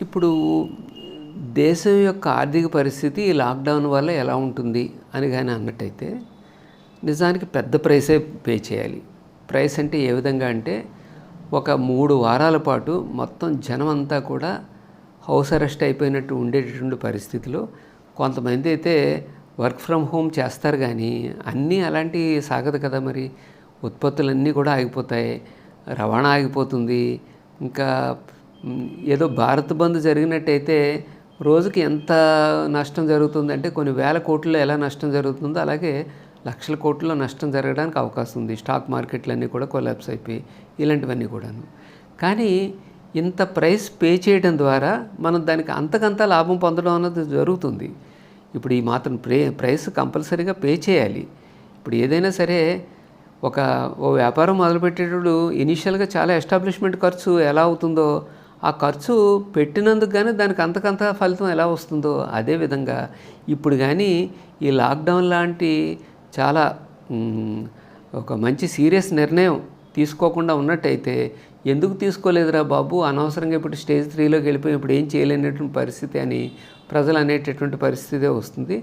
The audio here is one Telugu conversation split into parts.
ఇప్పుడు దేశం యొక్క ఆర్థిక పరిస్థితి ఈ లాక్డౌన్ వల్ల ఎలా ఉంటుంది అని కానీ అన్నట్టయితే నిజానికి పెద్ద ప్రైసే పే చేయాలి. ప్రైస్ అంటే ఏ విధంగా అంటే ఒక మూడు వారాల పాటు మొత్తం జనం అంతా కూడా హౌస్ అరెస్ట్ అయిపోయినట్టు ఉండేటటువంటి పరిస్థితిలో కొంతమంది అయితే వర్క్ ఫ్రమ్ హోమ్ చేస్తారు కానీ అన్నీ అలాంటి సాగదు కదా మరి. ఉత్పత్తులన్నీ కూడా ఆగిపోతాయి. రవాణా ఆగిపోతుంది. ఇంకా ఏదో భారత్ బంద్ జరిగినట్టయితే రోజుకి ఎంత నష్టం జరుగుతుందంటే కొన్ని వేల కోట్లలో ఎలా నష్టం జరుగుతుందో అలాగే లక్షల కోట్లలో నష్టం జరగడానికి అవకాశం ఉంది. స్టాక్ మార్కెట్లన్నీ కూడా కొలాప్స్ అయిపోయి ఇలాంటివన్నీ కూడాను. కానీ ఇంత ప్రైస్ పే చేయడం ద్వారా మనం దానికి అంతకంత లాభం పొందడం అన్నది జరుగుతుంది. ఇప్పుడు ఈ మాత్రం ప్రే ప్రైస్ కంపల్సరీగా పే చేయాలి. ఇప్పుడు ఏదైనా సరే ఒక ఓ వ్యాపారం మొదలుపెట్టేటప్పుడు ఇనీషియల్గా చాలా ఎస్టాబ్లిష్మెంట్ ఖర్చు ఎలా అవుతుందో ఆ ఖర్చు పెట్టినందుకు కానీ దానికి అంతకంత ఫలితం ఎలా వస్తుందో అదేవిధంగా ఇప్పుడు కానీ ఈ లాక్డౌన్ లాంటి చాలా ఒక మంచి సీరియస్ నిర్ణయం తీసుకోకుండా ఉన్నట్టయితే ఎందుకు తీసుకోలేదురా బాబు? అనవసరంగా ఇప్పుడు స్టేజ్ త్రీలోకి వెళ్ళిపోయి ఇప్పుడు ఏం చేయలేనటువంటి పరిస్థితి అని ప్రజలు అనేటటువంటి పరిస్థితే వస్తుంది.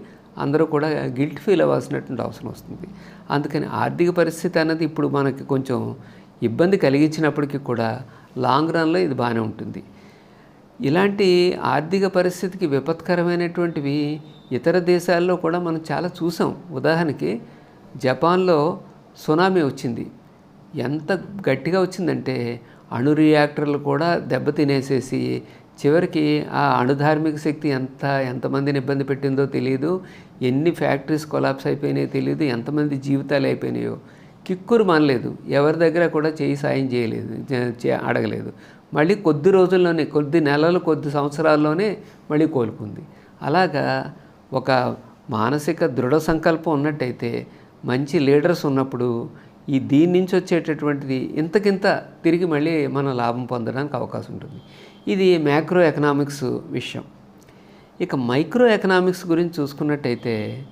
అందరూ కూడా గిల్ట్ ఫీల్ అవ్వాల్సినటువంటి అవసరం వస్తుంది. అందుకని ఆర్థిక పరిస్థితి అన్నది ఇప్పుడు మనకి కొంచెం ఇబ్బంది కలిగించినప్పటికీ కూడా లాంగ్ రన్లో ఇది బాగానే ఉంటుంది. ఇలాంటి ఆర్థిక పరిస్థితికి విపత్కరమైనటువంటివి ఇతర దేశాల్లో కూడా మనం చాలా చూసాం. ఉదాహరణకి జపాన్లో సునామీ వచ్చింది. ఎంత గట్టిగా వచ్చిందంటే అణు రియాక్టర్లు కూడా దెబ్బతినేసేసి చివరికి ఆ అణుధార్మిక శక్తి ఎంత ఎంతమందిని ఇబ్బంది పెట్టిందో తెలియదు ఎన్ని ఫ్యాక్టరీస్ కొలాప్స్ అయిపోయినాయో తెలియదు ఎంతమంది జీవితాలు అయిపోయినాయో. కిక్కురు మానలేదు. ఎవరి దగ్గర కూడా చేయి సాయం చేయలేదు. చే- అడగలేదు మళ్ళీ కొద్ది రోజుల్లోనే కొద్ది నెలలు కొద్ది సంవత్సరాల్లోనే మళ్ళీ కోలుకుంది. అలాగా ఒక మానసిక దృఢ సంకల్పం ఉన్నట్టయితే మంచి లీడర్స్ ఉన్నప్పుడు ఈ దీని నుంచి వచ్చేటటువంటిది ఇంతకింత తిరిగి మళ్ళీ మన లాభం పొందడానికి అవకాశం ఉంటుంది. ఇది మ్యాక్రో ఎకనామిక్స్ విషయం. ఇక మైక్రో ఎకనామిక్స్ గురించి చూసుకున్నట్టయితే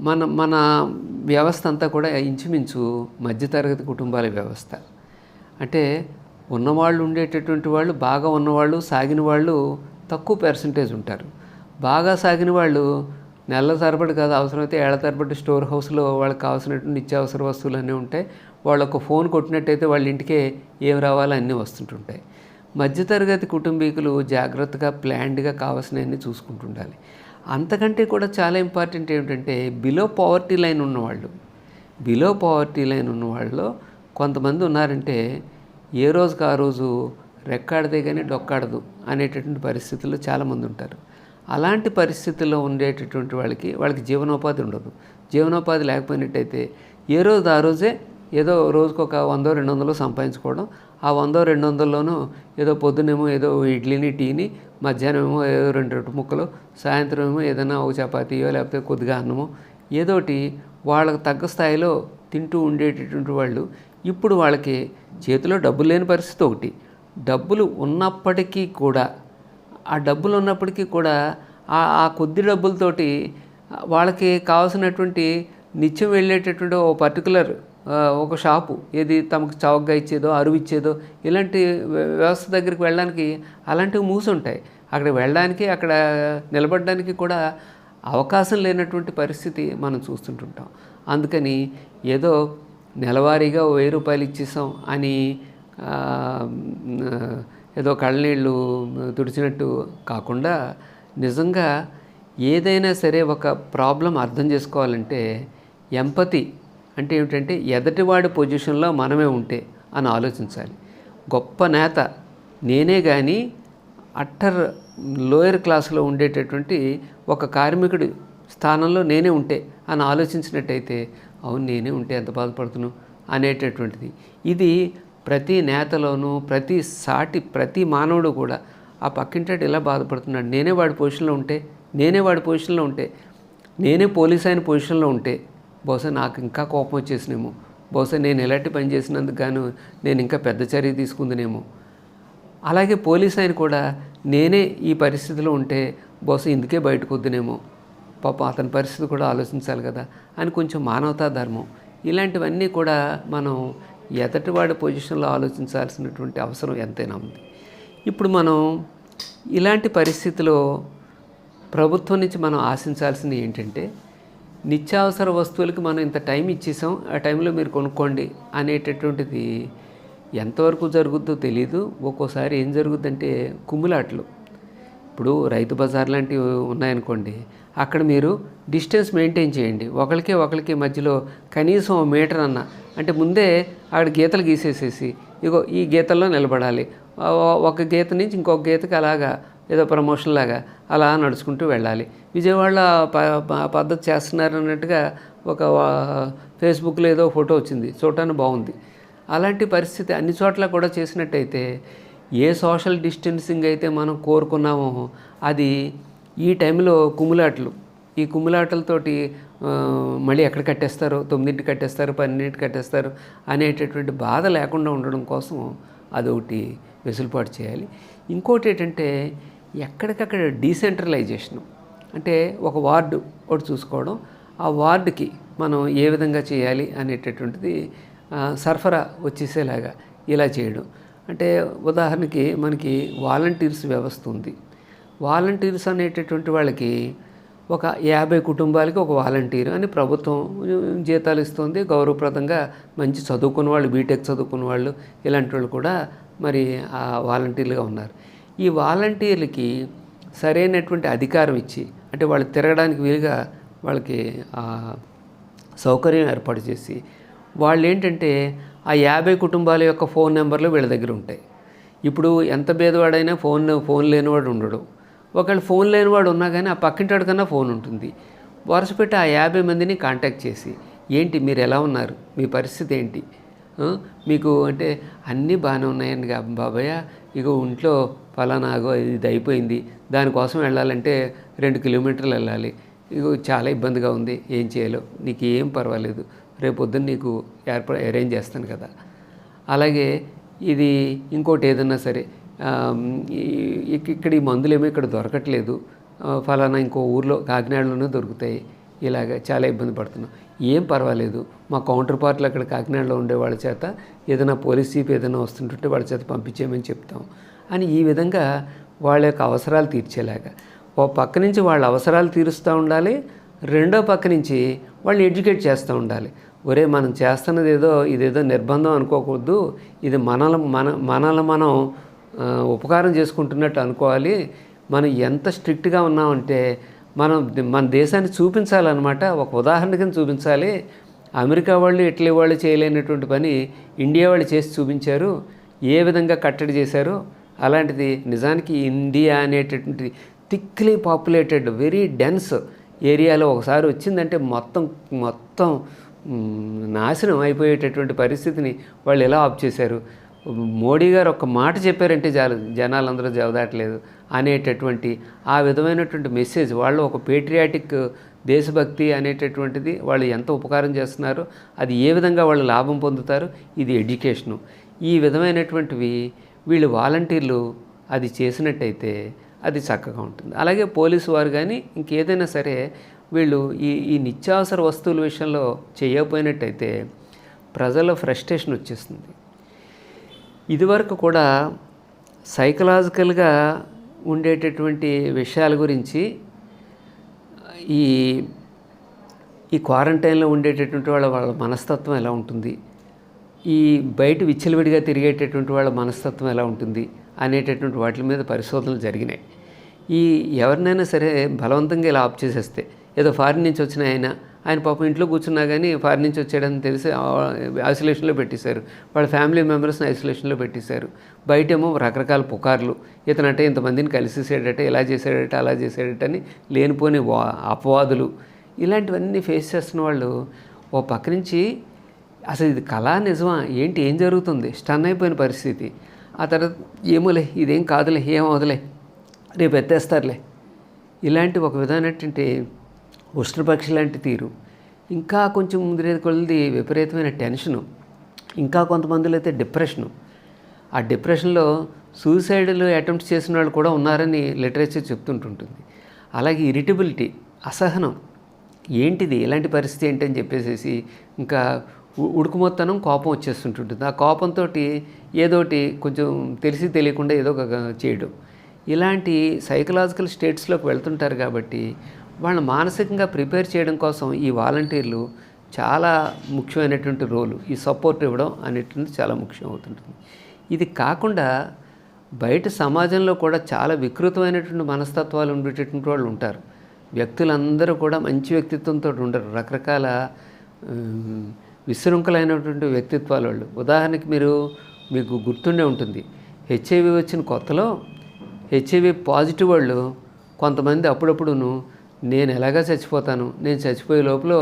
మన మన వ్యవస్థ అంతా కూడా ఇంచుమించు మధ్యతరగతి కుటుంబాల వ్యవస్థ. అంటే ఉన్నవాళ్ళు ఉండేటటువంటి వాళ్ళు బాగా ఉన్నవాళ్ళు సాగిన వాళ్ళు తక్కువ పర్సంటేజ్ ఉంటారు. బాగా సాగిన వాళ్ళు నెలల తరబడి కాదు అవసరమైతే ఏళ్ళ తరబడి స్టోర్ హౌస్లో వాళ్ళకి కావాల్సినటువంటి నిత్యావసర వస్తువులు అన్నీ ఉంటాయి వాళ్ళు ఒక ఫోన్ కొట్టినట్టయితే వాళ్ళ ఇంటికే ఏం రావాలో అన్నీ వస్తుంటుంటాయి. మధ్యతరగతి కుటుంబీకులు జాగ్రత్తగా ప్లాన్డ్గా కావాల్సినవన్నీ చూసుకుంటుండాలి. అంతకంటే కూడా చాలా ఇంపార్టెంట్ ఏమిటంటే బిలో పవర్టీ లైన్ ఉన్నవాళ్ళు. బిలో పవర్టీ లైన్ ఉన్నవాళ్ళలో కొంతమంది ఉన్నారంటే ఏ రోజుకి ఆ రోజు రెక్కాడదే కానీ డొక్కాడదు అనేటటువంటి పరిస్థితుల్లో చాలామంది ఉంటారు. అలాంటి పరిస్థితుల్లో ఉండేటటువంటి వాళ్ళకి వాళ్ళకి జీవనోపాధి ఉండదు. జీవనోపాధి లేకపోయినట్టయితే ఏ రోజు ఆ రోజే ఏదో రోజుకొక వందో రెండు వందలు సంపాదించుకోవడం ఆ వందో రెండు వందల్లోనూ ఏదో పొద్దునేమో ఏదో ఇడ్లీని టీని మధ్యాహ్నం ఏమో ఏదో రెండు రెండు ముక్కలు సాయంత్రం ఏమో ఏదైనా ఒక చపాతీయో లేకపోతే కొద్దిగా అన్నమో ఏదోటి వాళ్ళకు తగ్గ స్థాయిలో తింటూ ఉండేటటువంటి వాళ్ళు ఇప్పుడు వాళ్ళకి చేతిలో డబ్బులు లేని పరిస్థితి ఒకటి. డబ్బులు ఉన్నప్పటికీ కూడా ఆ డబ్బులు ఉన్నప్పటికీ కూడా ఆ ఆ కొద్ది డబ్బులతోటి వాళ్ళకి కావాల్సినటువంటి నిత్యం వెళ్ళేటటువంటి ఓ పర్టికులర్ ఒక షాపు ఏది తమకు చౌకగా ఇచ్చేదో అరువు ఇచ్చేదో ఇలాంటి వ్యవస్థ దగ్గరికి వెళ్ళడానికి అలాంటివి మూసుంటాయి. అక్కడ వెళ్ళడానికి అక్కడ నిలబడడానికి కూడా అవకాశం లేనటువంటి పరిస్థితి మనం చూస్తుంటుంటాం. అందుకని ఏదో నెలవారీగా వెయ్యి రూపాయలు ఇచ్చేసాం అని ఏదో కళ్ళనీళ్ళు తుడిచినట్టు కాకుండా నిజంగా ఏదైనా సరే ఒక ప్రాబ్లం అర్థం చేసుకోవాలంటే ఎంపతి అంటే ఏమిటంటే ఎదటివాడి పొజిషన్లో మనమే ఉంటే అని ఆలోచించాలి. గొప్ప నేత నేనే కానీ అట్టర్ లోయర్ క్లాస్లో ఉండేటటువంటి ఒక కార్మికుడి స్థానంలో నేనే ఉంటే అని ఆలోచించినట్టయితే అవును నేనే ఉంటే ఎంత బాధపడుతున్నాను అనేటటువంటిది. ఇది ప్రతి నేతలోనూ ప్రతి సాటి ప్రతి మానవుడు కూడా ఆ పక్కింటాడు ఇలా బాధపడుతున్నాడు? నేనే వాడి పొజిషన్లో ఉంటే నేనే వాడి పొజిషన్లో ఉంటే నేనే పోలీస్ అయిన పొజిషన్లో ఉంటే బహుశా నాకు ఇంకా కోపం వచ్చేసినేమో. బహుశా నేను ఎలాంటి పని చేసినందుకు గాను నేను ఇంకా పెద్ద చర్య తీసుకుందినేమో. అలాగే పోలీస్ ఆయన కూడా నేనే ఈ పరిస్థితిలో ఉంటే బహుశా ఇందుకే బయటకు వద్దునేమో పాపం అతని పరిస్థితి కూడా ఆలోచించాలి కదా అని కొంచెం మానవతా ధర్మం. ఇలాంటివన్నీ కూడా మనం ఎదటివాడి పొజిషన్లో ఆలోచించాల్సినటువంటి అవసరం ఎంతైనా ఉంది. ఇప్పుడు మనం ఇలాంటి పరిస్థితిలో ప్రభుత్వం నుంచి మనం ఆశించాల్సింది ఏంటంటే నిత్యావసర వస్తువులకి మనం ఇంత టైం ఇచ్చేసాం ఆ టైంలో మీరు కొనుక్కోండి అనేటటువంటిది ఎంతవరకు జరుగుద్దో తెలియదు ఒక్కోసారి ఏం జరుగుద్దంటే కుమ్ములాట్లు. ఇప్పుడు రైతు బజార్ లాంటివి ఉన్నాయనుకోండి అక్కడ మీరు డిస్టెన్స్ మెయింటైన్ చేయండి. ఒకరికి ఒకరికి మధ్యలో కనీసం మీటర్ అన్న అంటే ముందే అక్కడ గీతలు గీసేసేసి ఇగో ఈ గీతల్లో నిలబడాలి. ఒక గీత నుంచి ఇంకొక గీతకి అలాగా ఏదో ప్రమోషన్ లాగా అలా నడుచుకుంటూ వెళ్ళాలి. విజయవాడలో ప- పద్ధతి చేస్తున్నారు అన్నట్టుగా ఒక వా- ఫేస్బుక్లో ఏదో ఫోటో వచ్చింది. చూడటానికి బాగుంది. అలాంటి పరిస్థితి అన్ని చోట్ల కూడా చేసినట్టయితే ఏ సోషల్ డిస్టెన్సింగ్ అయితే మనం కోరుకున్నామో అది ఈ టైంలో కుమ్ములాటలు. ఈ కుమ్ములాటలతోటి మళ్ళీ ఎక్కడ కట్టేస్తారు? తొమ్మిదింటి కట్టేస్తారు? పన్నెండింటి కట్టేస్తారు? అనేటటువంటి బాధ లేకుండా ఉండడం కోసం అదొకటి వెసులుబాటు చేయాలి. ఇంకోటి ఏంటంటే ఎక్కడికక్కడ డీసెంట్రలైజేషన్. అంటే ఒక వార్డు ఒకటి చూసుకోవడం ఆ వార్డుకి మనం ఏ విధంగా చేయాలి అనేటటువంటిది సరఫరా వచ్చేసేలాగా ఇలా చేయడం. అంటే ఉదాహరణకి మనకి వాలంటీర్స్ వ్యవస్థ ఉంది. వాలంటీర్స్ అనేటటువంటి వాళ్ళకి ఒక యాభై కుటుంబాలకి ఒక వాలంటీర్ అని ప్రభుత్వం జీతాలు ఇస్తుంది. గౌరవప్రదంగా మంచి చదువుకున్న వాళ్ళు బీటెక్ చదువుకున్న వాళ్ళు ఇలాంటి వాళ్ళు కూడా మరి ఆ వాలంటీర్లుగా ఉన్నారు. ఈ వాలంటీర్లకి సరైనటువంటి అధికారం ఇచ్చి అంటే వాళ్ళు తిరగడానికి వీలుగా వాళ్ళకి సౌకర్యం ఏర్పాటు చేసి వాళ్ళు ఏంటంటే ఆ యాభై కుటుంబాల యొక్క ఫోన్ నెంబర్లు వీళ్ళ దగ్గర ఉంటాయి. ఇప్పుడు ఎంత భేదవాడైనా ఫోన్ ఫోన్ లేనివాడు ఉండడు. ఒకవేళ ఫోన్ లేనివాడు ఉన్నా కానీ ఆ పక్కింటాడు కన్నా ఫోన్ ఉంటుంది. వరుసపెట్టి ఆ యాభై మందిని కాంటాక్ట్ చేసి ఏంటి మీరు ఎలా ఉన్నారు? మీ పరిస్థితి ఏంటి? మీకు అంటే అన్నీ బాగానే ఉన్నాయండి గా- ఇక ఇగో ఇంట్లో ఫలానాగో ఇది అయిపోయింది. దానికోసం వెళ్ళాలంటే రెండు కిలోమీటర్లు వెళ్ళాలి. ఇక చాలా ఇబ్బందిగా ఉంది. ఏం చేయాలో? నీకు ఏం పర్వాలేదు. రేపు పొద్దున్న నీకు ఏర్పడ అరేంజ్ చేస్తాను కదా. అలాగే ఇది ఇంకోటి ఏదన్నా సరే ఈ- ఇక్కడ ఈ మందులేమో ఇక్కడ దొరకట్లేదు. ఫలానా ఇంకో ఊర్లో కాకినాడలోనే దొరుకుతాయి. ఇలాగ చాలా ఇబ్బంది పడుతున్నాం. ఏం పర్వాలేదు. మా కౌంటర్ పార్ట్లు అక్కడ కాకినాడలో ఉండే వాళ్ళ చేత ఏదైనా పోలీస్ చీఫ్ ఏదైనా వస్తుంటుంటే వాళ్ళ చేత పంపించేయమని చెప్తాం. అని ఈ విధంగా వాళ్ళ యొక్క అవసరాలు తీర్చేలాగా. ఓ పక్క నుంచి వాళ్ళ అవసరాలు తీరుస్తూ ఉండాలి. రెండో పక్క నుంచి వాళ్ళని ఎడ్యుకేట్ చేస్తూ ఉండాలి. ఒరే మనం చేస్తున్నది ఏదో ఇదేదో నిర్బంధం అనుకోకూడదు. ఇది మనల మన మనల్ని మనం ఉపకారం చేసుకుంటున్నట్టు అనుకోవాలి. మనం ఎంత స్ట్రిక్ట్గా ఉన్నామంటే మనం మన దేశాన్ని చూపించాలన్నమాట. ఒక ఉదాహరణ కింద చూపించాలి. అమెరికా వాళ్ళు ఇటలీ వాళ్ళు చేయలేనటువంటి పని ఇండియా వాళ్ళు చేసి చూపించారు. ఏ విధంగా కట్టడి చేశారో? అలాంటిది నిజానికి ఇండియా అనేటటువంటి థిక్లీ పాపులేటెడ్ వెరీ డెన్స్ ఏరియాలో ఒకసారి వచ్చిందంటే మొత్తం మొత్తం నాశనం అయిపోయేటటువంటి పరిస్థితిని వాళ్ళు ఎలా ఆప్ చేశారు? మోడీ గారు ఒక మాట చెప్పారంటే చాలు జనాలందరూ జవదాటలేదు అనేటటువంటి ఆ విధమైనటువంటి మెసేజ్ వాళ్ళు ఒక పేట్రియాటిక్ దేశభక్తి అనేటటువంటిది వాళ్ళు ఎంత ఉపకారం చేస్తున్నారో అది ఏ విధంగా వాళ్ళు లాభం పొందుతారు ఇది ఎడ్యుకేషను. ఈ విధమైనటువంటివి వీళ్ళు వాలంటీర్లు అది చేసినట్టయితే అది చక్కగా ఉంటుంది. అలాగే పోలీసు వారు కానీ ఇంకేదైనా సరే వీళ్ళు ఈ ఈ నిత్యావసర వస్తువుల విషయంలో చేయకపోయినట్టయితే ప్రజల్లో ఫ్రస్ట్రేషన్ వచ్చేస్తుంది. ఇదివరకు కూడా సైకలాజికల్గా ఉండేటటువంటి విషయాల గురించి ఈ ఈ క్వారంటైన్లో ఉండేటటువంటి వాళ్ళ వాళ్ళ మనస్తత్వం ఎలా ఉంటుంది? ఈ బయట విచ్చలవిడిగా తిరిగేటటువంటి వాళ్ళ మనస్తత్వం ఎలా ఉంటుంది? అనేటటువంటి వాటి మీద పరిశోధనలు జరిగినాయి. ఈ ఎవరినైనా సరే బలవంతంగా ఇలా ఆప్ చేసేస్తే ఏదో ఫారిన్ నుంచి వచ్చిన ఆయన ఆయన పాపం ఇంట్లో కూర్చున్నా కానీ ఫారిన్ నుంచి వచ్చాడని తెలిసి ఐసోలేషన్లో పెట్టేశారు. వాళ్ళ ఫ్యామిలీ మెంబర్స్ని ఐసోలేషన్లో పెట్టేశారు. బయటేమో రకరకాల పుకార్లు. ఇతనంటే ఇంతమందిని కలిసేసాడట ఇలా చేశాడట అలా చేశాడట అని లేనిపోని వా అపవాదులు. ఇలాంటివన్నీ ఫేస్ చేస్తున్న వాళ్ళు ఓ పక్క నుంచి అసలు ఇది కళా నిజమా? ఏంటి? ఏం జరుగుతుంది? స్టన్ అయిపోయిన పరిస్థితి. ఆ తర్వాత ఏమోలే ఇదేం కాదులే ఏం అవదులే రేపు ఎత్తేస్తారులే. ఇలాంటి ఒక విధమైనటువంటి ఉష్ణపక్షి లాంటి తీరు. ఇంకా కొంచెం ముదిరే కొలది విపరీతమైన టెన్షను. ఇంకా కొంతమందిలో అయితే డిప్రెషను. ఆ డిప్రెషన్లో సూసైడ్లు అటెంప్ట్ చేసిన వాళ్ళు కూడా ఉన్నారని లిటరేచర్ చెప్తుంటుంటుంది. అలాగే ఇరిటబిలిటీ అసహనం. ఏంటిది? ఇలాంటి పరిస్థితి ఏంటి అని చెప్పేసి ఇంకా ఉడుకుమొత్తనం కోపం వచ్చేస్తుంటుంటుంది. ఆ కోపంతో ఏదోటి కొంచెం తెలిసి తెలియకుండా ఏదో ఒక చేయడం. ఇలాంటి సైకలాజికల్ స్టేట్స్లోకి వెళ్తుంటారు కాబట్టి వాళ్ళని మానసికంగా ప్రిపేర్ చేయడం కోసం ఈ వాలంటీర్లు చాలా ముఖ్యమైనటువంటి రోలు. ఈ సపోర్ట్ ఇవ్వడం అనేటువంటి చాలా ముఖ్యం అవుతుంటుంది. ఇది కాకుండా బయట సమాజంలో కూడా చాలా వికృతమైనటువంటి మనస్తత్వాలు ఉండేటటువంటి వాళ్ళు ఉంటారు. వ్యక్తులందరూ కూడా మంచి వ్యక్తిత్వంతో ఉండరు. రకరకాల విశృంఖలైనటువంటి వ్యక్తిత్వాల వాళ్ళు. ఉదాహరణకి మీరు మీకు గుర్తుండే ఉంటుంది. హెచ్ఐవి వచ్చిన కొత్తలో హెచ్ఐవి పాజిటివ్ వాళ్ళు కొంతమంది అప్పుడప్పుడును నేను ఎలాగా చచ్చిపోతాను? నేను చచ్చిపోయే లోపల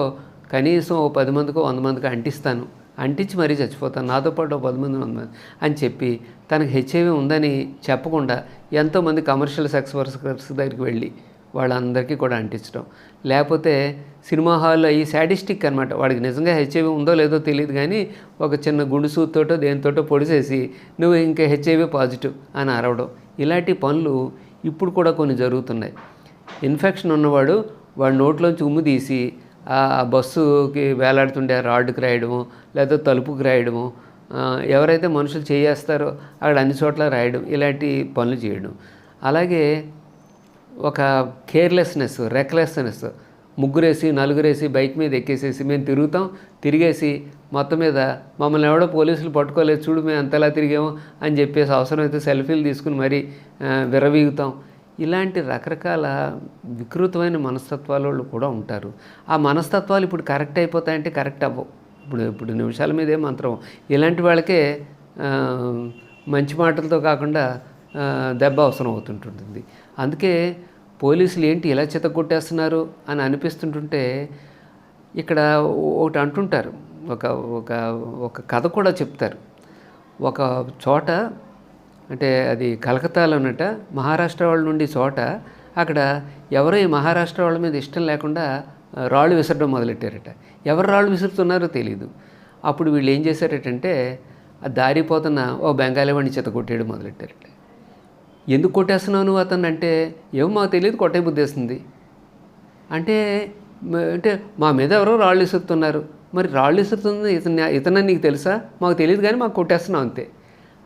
కనీసం ఓ పది మందికో వంద మందికి అంటిస్తాను. అంటించి మరీ చచ్చిపోతాను. నాతో పాటు ఓ పది మంది వంద మంది అని చెప్పి తనకు హెచ్ఐవి ఉందని చెప్పకుండా ఎంతోమంది కమర్షియల్ సెక్స్ వర్కర్స్ దగ్గరికి వెళ్ళి వాళ్ళందరికీ కూడా అంటించడం. లేకపోతే సినిమా హాల్లో ఈ సాడిస్టిక్ అనమాట వాడికి నిజంగా హెచ్ఐవి ఉందో లేదో తెలియదు కానీ ఒక చిన్న గుండు సూత్తోటో దేనితోటో పొడిసేసి నువ్వు ఇంకా హెచ్ఐవి పాజిటివ్ అని అరవడం. ఇలాంటి పనులు ఇప్పుడు కూడా కొన్ని జరుగుతున్నాయి. ఇన్ఫెక్షన్ ఉన్నవాడు వాడి నోట్లోంచి ఉమ్ము తీసి ఆ బస్సుకి వేలాడుతుండే రాడ్కి రాడ్డుకి రాయడము లేదా తలుపుకి రాయడము ఎవరైతే మనుషులు చేయేస్తారో అక్కడ అన్ని చోట్ల రాయడం ఇలాంటి పనులు చేయడం. అలాగే ఒక కేర్లెస్నెస్ రెక్లెస్నెస్ ముగ్గురేసి నలుగురేసి బైక్ మీద ఎక్కేసేసి మేము తిరుగుతాం తిరిగేసి మొత్తం మీద మమ్మల్ని ఎవడో పోలీసులు పట్టుకోలేదు చూడు మేము అంతలా తిరిగాము అని చెప్పేసి అవసరమైతే సెల్ఫీలు తీసుకుని మరీ విరవీగుతాం ఇలాంటి రకరకాల వికృతమైన మనస్తత్వాల వాళ్ళు కూడా ఉంటారు. ఆ మనస్తత్వాలు ఇప్పుడు కరెక్ట్ అయిపోతాయంటే కరెక్ట్ అవ్వవు. ఇప్పుడు ఇప్పుడు నిమిషాల మీదే మంత్రం? ఇలాంటి వాళ్ళకే మంచి మాటలతో కాకుండా దెబ్బ అవసరం అవుతుంటుంది అందుకే పోలీసులు ఏంటి ఇలా చితగొట్టేస్తున్నారు అని అనిపిస్తుంటుంటే ఇక్కడ ఒకటి అంటుంటారు. ఒక ఒక ఒక కథ కూడా చెప్తారు. ఒక చోట అంటే అది కలకత్తాలోనట మహారాష్ట్ర వాళ్ళ నుండి చోట అక్కడ ఎవరో ఈ మహారాష్ట్ర వాళ్ళ మీద ఇష్టం లేకుండా రాళ్ళు విసరడం మొదలెట్టారట. ఎవరు రాళ్ళు విసురుతున్నారో తెలియదు అప్పుడు వీళ్ళు ఏం చేశారటంటే ఆ దారిపోతున్న ఓ బెంగాలీ వాడిని చేత కొట్టేయడం మొదలెట్టారట. ఎందుకు కొట్టేస్తున్నావు నువ్వు అతను అంటే ఏమో మాకు తెలియదు కొట్టే బుద్ధేస్తుంది అంటే అంటే మా మీద ఎవరో రాళ్ళు విసురుతున్నారు. మరి రాళ్ళు విసురుతుంది ఇతను ఇతనని నీకు తెలుసా? మాకు తెలియదు కానీ మాకు కొట్టేస్తున్నాం అంతే.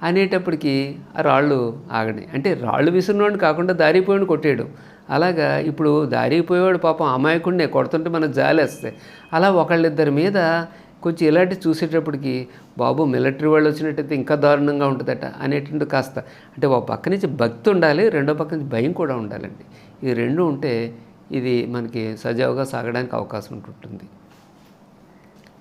అనేటప్పటికి ఆ రాళ్ళు ఆగని. అంటే రాళ్ళు విసిరినోడిని కాకుండా దారిపోయాడు కొట్టేయడం అలాగా ఇప్పుడు దారిపోయేవాడు పాపం అమాయకుడినే కొడుతుంటే మనకు జాలేస్తాయి. అలా ఒకళ్ళిద్దరి మీద కొంచెం ఇలాంటి చూసేటప్పటికి బాబు మిలిటరీ వాళ్ళు వచ్చినట్టయితే ఇంకా దారుణంగా ఉంటుందట అనేటువంటి కాస్త. అంటే ఒక పక్క నుంచి భక్తి ఉండాలి రెండో పక్క నుంచి భయం కూడా ఉండాలండి. ఈ రెండు ఉంటే ఇది మనకి సజావుగా సాగడానికి అవకాశం ఉంటుంటుంది.